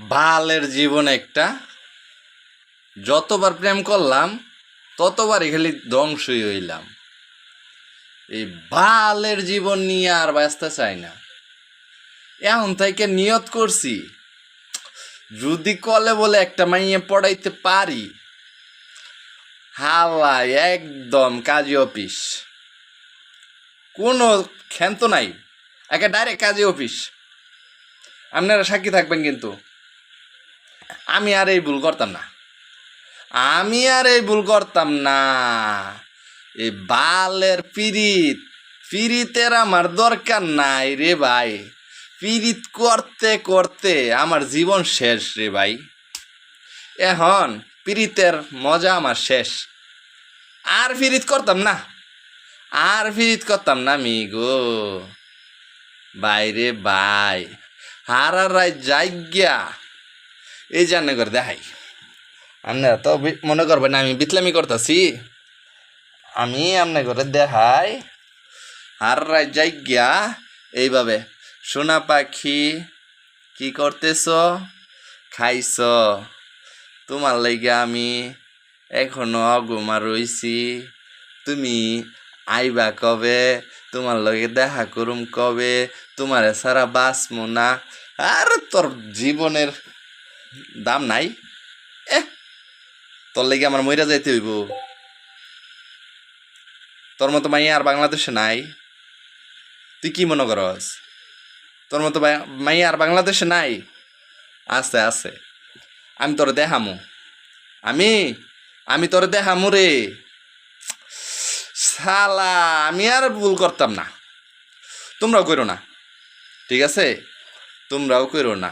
বালের জীবন একটা। যতবার প্রেম করলাম, ততবারই খালি ধ্বংসই হইলাম। এই বালের জীবন নিয়ে আর বাঁচতে চাই না। এখন থেকে নিয়ত করছি, যদি কলে বলে একটা মাইয়ে পড়াইতে পারি হাওয়া একদম কাজী অফিস। কোনো ক্ষান্ত নাই, একে ডাইরেক্ট কাজী অফিস। আপনারা সাক্ষী থাকবেন কিন্তু। আমি আর এই ভুল করতাম না। আমি আর এই ভুল করতাম না। এই বালের পিরিত পিরিতের আমার দরকার নাই রে ভাই। পিরিত করতে করতে আমার জীবন শেষ রে ভাই। এখন পিরিতের মজা আমার শেষ। আর ফিরিত করতাম না। আর ফিরিত করতাম না আমি গো। বাইরে বাই হারার রায় যাইগিয়া এই জানে করে দেখাই। আপনারা তো মনে করবেন আমি বিতলামি করতেছি। আমি আমনে করে দেখাই। হার রায় যাইগিয়া এইভাবে, সোনা পাখি, কি করতেছ? খাইছ? তোমার লাগে আমি এখনও অগুমা রইছি। তুমি আইবা কবে? তোমার লগে দেখা করুম কবে? তোমার সারা বাঁচমো না। আর তোর জীবনের দাম নাই। এ তোর লেগে আমার মইরা যাইতে হইব। তোর মতো মাইয়া আর বাংলাদেশে নাই। তুই কি মনে করস? তোর মতো মাইয়া আর বাংলাদেশে নাই? আছে আছে। আমি তোর দেখামু। আমি আমি তোর দেখামু রে। শালা, আমি আর ভুল করতাম না। তোমরাও করো না, ঠিক আছে? তোমরাও করো না।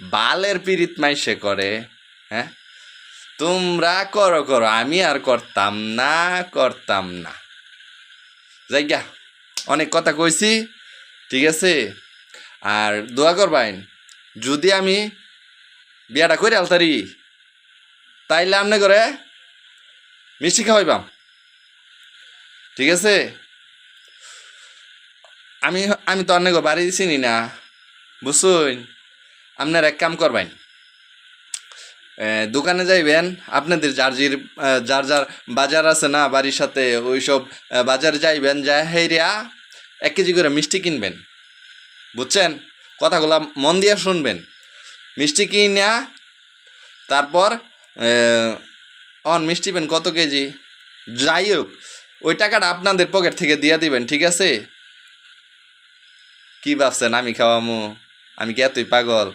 বালের পিরিত মাইসে করে হ্যাঁ? তোমরা করো করো। আমি আর করতাম না করতাম না। যাইগা অনেক কথা কইছি, ঠিক আছে? আর দোয়া করবাইন, যদি আমি বিয়াটা করে আলতারি, তাইলে আমনে করে মিষ্টি খাওয়াইবাম। ঠিক আছে? আমি আমি তো অনেক বাড়ি চিনি না বুঝুন আপনার এক কাম করবেন। দোকানে যাইবেন, আপনাদের যার জির যার যার বাজার আছে না, বাড়ির সাথে ওইসব বাজারে যাইবেন, যা হেরিয়া এক কেজি করে মিষ্টি কিনবেন। বুঝছেন? কথাগুলো মন দিয়ে শুনবেন। মিষ্টি কিনা তারপর অন মিষ্টি পেন কত কেজি? যাই হোক, ওই টাকাটা আপনাদের পকেট থেকে দিয়ে দিবেন, ঠিক আছে? কি ভাবছেন? আমি খাওয়ামু? আমি কি এতই পাগল?